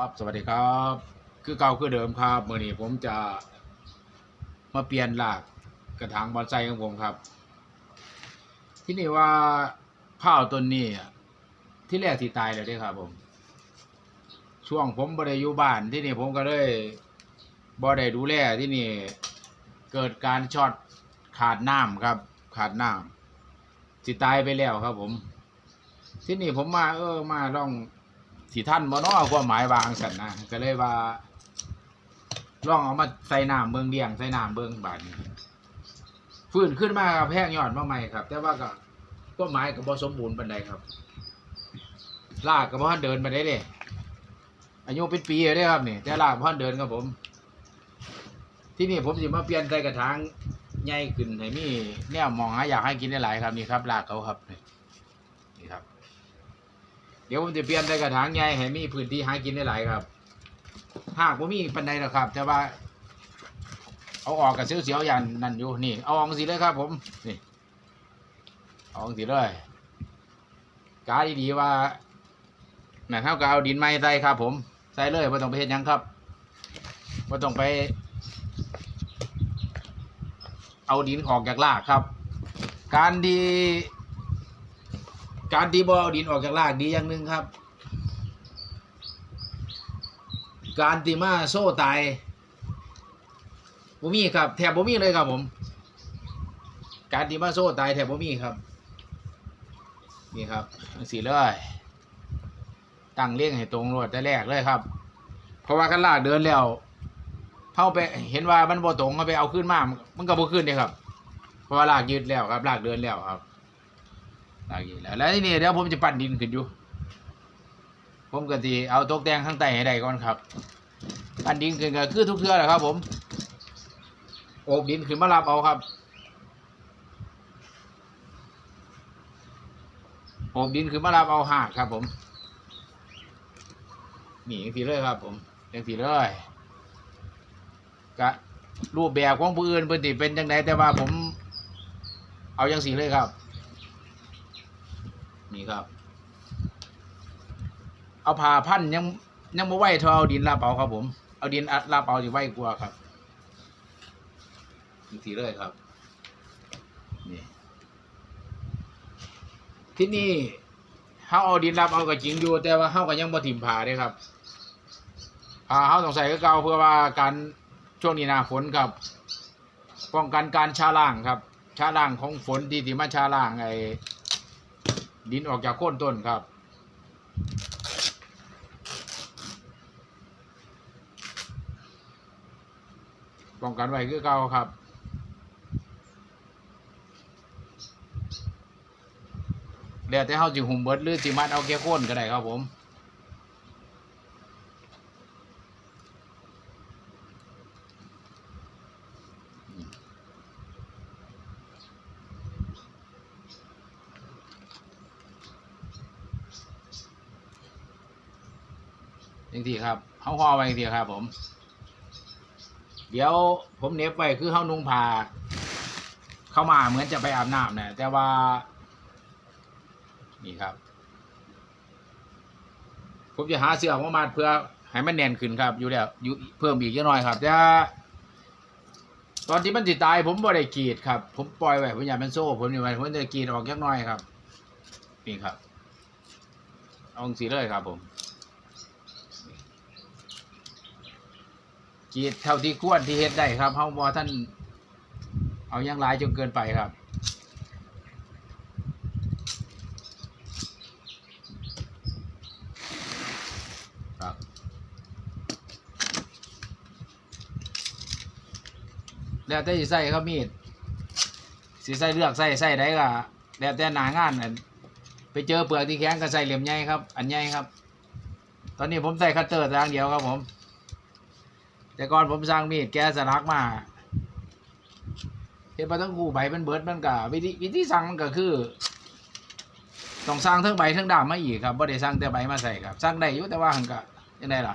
ครับสวัสดีครับ คือเก่าคือเดิมครับเมื่อนี้ผมจะมาเปลี่ยนหลากกระถางบอนไซของผมครับ ที่นี่ว่าข้าวต้นนี้ที่แรกที่ตายเลยเด้ครับผม ช่วงผมบ่ได้อยู่บ้านที่นี่ผมก็เลยบ่ได้ดูแลที่นี่เกิดการช็อตขาดน้ำครับ ขาดน้ำสิตายไปแล้วครับผม ที่นี่ผมมาเออมาลอง สิท่านบ่เนาความหมายวางสันนะก็เลยว่าลองเอามาใส่น้ำเบิ่งเลี้ยงใส่น้ำเบิ่งบานฟื้นขึ้นมาครับแพงยอดมาใหม่ครับ แต่ว่าก็ก็หมายก็บ่สมบูรณ์ปานใดครับลากก็บ่ทันเดินไปได้เด้อายุเป็นปีแล้วเด้ครับนี่แต่ลากบ่ทันเดินครับผม ที่นี่ผมสิมาเปลี่ยนใส่กระถางใหญ่ขึ้นให้มีแนวมองหาอยากให้กินได้หลายครับนี่ครับลากเขาครับนี่นี่ครับ เดี๋ยวผมจะเปลี่ยนใส่กระถางใหญ่ให้มีพื้นที่หากินได้หลายครับ หากว่ามีปันใดหรอกครับ แต่ว่า เอาออกกับเสียวๆอย่างนั่นอยู่นี่ เอาออกสิเลยครับ ผมนี่เอาออกสิเลยกาดีๆว่าน่ะเท่ากับเอาดินไม้ใส่ครับ ผมใส่เลยไม่ต้องไปเฮ็ดหยังครับไม่ต้องไป เอาดินออกจากรากครับ การดี การตีบอลดินออกจากรากดีอย่างหนึ่งครับ การตีมาโซ่ตายบ่มีครับ แถบบ่มีเลยครับผม การตีมาโซ่ตายแถบบ่มีครับ นี่ครับสีเลย ตั้งเลี้ยงให้ตรงรวดแต่แรกเลยครับ เพราะว่ากันลากเดินแล้วเข้าไปเห็นว่ามันบ่ตรงเขาไปเอาขึ้นมามันก็บ่ขึ้นเลยครับ เพราะว่าลากยืดแล้วครับลากเดินแล้วครับ ตายอีกแล้วแล้วทีนี้เดี๋ยวผมจะปั้นดินขึ้นอยู่ ผมก็ทีเอาตกแต่งข้างใต้ให้ได้ก่อนครับ ปั้นดินขึ้นก็คือทุกเทื่อแหละครับ ผมโอบดินขึ้นมารับเอาครับโอบดินขึ้นมารับเอาหากครับ ผม นี่อย่างทีเลยครับ ผมอย่างทีเลยกะรูปแบบของผู้อื่นเพิ่นสิเป็นจังไดแต่ว่าผม เอาย่างสีเลยครับ นี่ครับ เอาผ่าพันยังยังมาไหวเท่าเอาดินรับเอาครับผม เอาดินอัดรับเอาจะไหวกว่าครับอีกทีเลยครับ นี่ ที่นี่เขาเอาดินรับเอาก็จริงอยู่ แต่ว่าเขาก็ยังบ่ถิ่มผ่าเด้ครับผ่าเขาต้องใส่ก็เก่าเพื่อว่าการช่วงนี้หนาฝนครับ ป้องกันการชาล่างครับ ชาล่างของฝนที่ที่มาชาล่างไอ ดินออกจากโค่นต้นครับ ป้องกันไว้คือเก่าครับเลี้ยวแต่เฮาสิหุ่มเบิดหรือสิมัดเอาแค่โค่นก็ได้ครับผม จังทีครับเฮาห่อไว้จังทีครับ ผม เดี๋ยวผมเน็บไว้คือเฮานุ่งผ้าเข้ามาเหมือนจะไปอาบน้ำนะแต่ว่า นี่ครับ ผมจะหาเสื้อมามัดเพื่อให้มันแน่นขึ้นครับ อยู่แล้วอยู่เพิ่มอีกเยอะหน่อยครับแต่ตอนที่มันติดตายผมบ่ได้กรีดครับ ผมปล่อยไว้ผมอยากเป็นโซ่ ผมอยู่ไว้ผมจะกรีดออกยักน่อยครับ นี่ครับเอาสีเลยครับผม กรีดเท่าที่ควรที่เฮ็ดได้ครับเฮาบ่ท่าน เอายังหลายจนเกินไปครับครับแล้วแต่สิใส่ครับมีดสิใส่เลือกใส่ใส่ได้ก็แล้วแต่หนางานอันไปเจอเปลือกที่แข็งก็ใส่เหลี่ยมใหญ่ครับ อันใหญ่ครับ ตอนนี้ผมใส่คัตเตอร์ทางเดียวครับผม แต่ก่อนผมสร้างมีดแกสลักมาเห็นปะทั้งคู่ใบมันเบิดมันก็วิธีวิธีสั่งมันก็คือต้องสร้างทั้งใบทั้งดามมาอีกครับบ่ได้สร้างแต่ใบมาใส่ครับสร้างได้อยู่แต่ว่าหันก็ยังไงล่ะ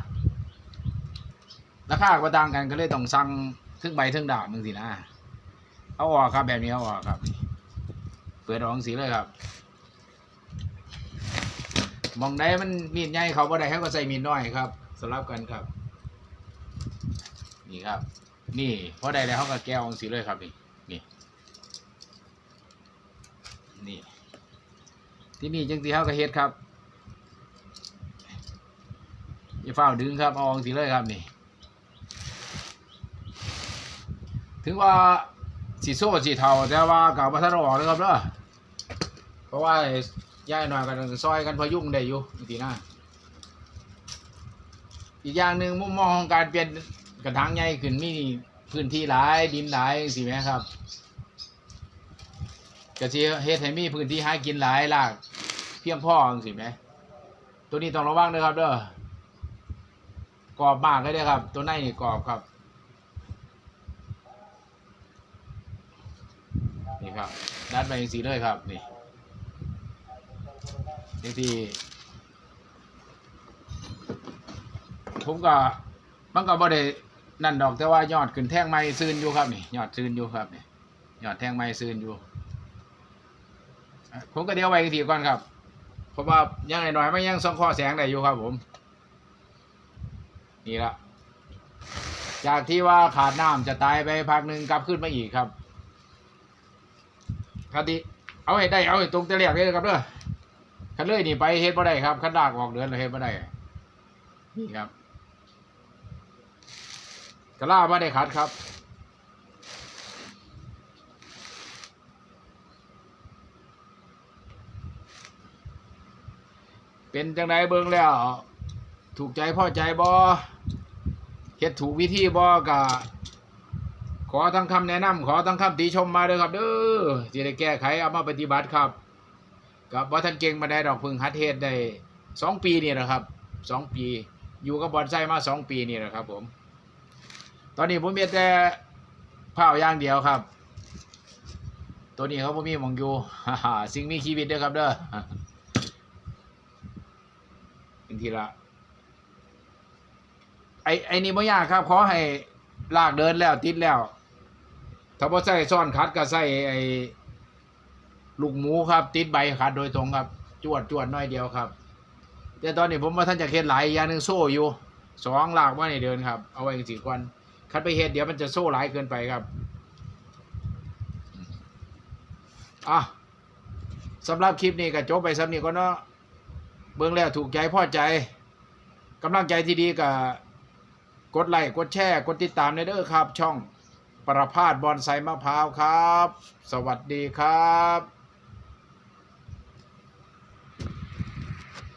ราคาก็ต่างกันก็เลยต้องสั่งทั้งใบทั้งดามมึงสินะเอาออกครับแบบนี้เอาออกครับ เปิดออกสีเลยครับมองได้มันมีดใหญ่เขาบ่ได้ให้ก็ใส่มีดน้อยครับสลับกันครับ นี่ครับ นี่พอได้แล้วเขาก็แก้วองสีเลยครับนี่นี่นี่ที่นี่จังสีเขาก็เฮ็ดครับอย่าเฝ้าดึงครับเอาองสีเลยครับนี่ ถึงว่าสีโซ่สีเทาแต่ว่าเก่าพัฒนาออกเลยครับเด้อเพราะว่าย่ายหน่อยกันซอยกันพยุงได้อยู่ทีหน้าอีกอย่างหนึ่งมุมมองของการเปลี่ยน กระถางใหญ่ขึ้นมีพื้นที่หลายดินหลายสิแม่ครับกระสิเฮ็ดให้มีพื้นที่หากินหลายหลากเพียงพอสิแม่ตัวนี้ต้องระวังด้วยครับเด้อกรอบมากเลยเด้อครับ ตัวในนี่กรอบครับนี่ครับดัดไปสีเลยครับนี่นี่ที่ผมก็มันก็บ่ได้ นั่นดอกแต่ว่ายอดขึ้นแท่งไม้ซื่นอยู่ครับนี่ยอดซื่นอยู่ครับนี่ยอดแท่งไม้ซื่นอยู่ผมก็เดี๋ยวไว้ทีก่อนครับเพราะว่ายังไงหน่อยๆมันยังส่องข้อแสงได้อยู่ครับ ผม นี่ละจากที่ว่าขาดน้ำจะตายไปพักหนึ่งกลับขึ้นมาอีกครับคดิเอาให้ได้เอาให้ตรงต่เรียกเลยครับเด้อคันเลื่อยนี่ไปเฮ็ดบ่ได้ครับคันดากออกเดือนเลยเฮ็ดบ่ได้นี่ครับ กะลาบ่ได้ขัดครับ เป็นจังไดเบิ่งแล้ว ถูกใจพ่อใจบ่เฮ็ดถูกวิธีบ่กะขอทั้งคำแนะนำขอทั้งคำติชมมาเด้อครับเด้อสิได้แก้ไขเอามาปฏิบัติครับ กับว่าท่านเก่งมาได้ดอกพึ่งฮัดเทศได้สองปีนี่นะครับสองปี อยู่กับบอนไซมาสองปีนี่แหละครับผม ตอนนี้ผมมีแต่เผาอย่างเดียวครับ ตัวนี้เขาบ่มีหมองอยู่สิ่งมีชีวิตเด้อครับเด้อเป็นทีละไอ้ไอ้นี่บ่ยากครับขอให้ลากเดินแล้วติดแล้ว ถ้าบ่ใส่ซ่อนคัดก็ใส่ไอ้ลูกหมูครับ ติดใบคัดโดยตรงครับ จวดจวดน้อยเดียวครับ แต่ตอนนี้ผมว่าท่านจะเฮ็ดหลายอย่างหนึ่งโซ่อยู่สองลากว่าในเดินครับ เอาไว้สี่ก่อน คัดไปเฮ็ดเดี๋ยวมันจะโซ่หลายเกินไปครับอะสำหรับคลิปนี้ก็จบไปสำนี้ก็เนาะเบิ่งแล้วถูกใจพอใจกำลังใจที่ดีกับกดไลค์กดแชร์กดติดตามในเด้อครับ ช่องประพาสบอนไซมะพร้าวครับ สวัสดีครับ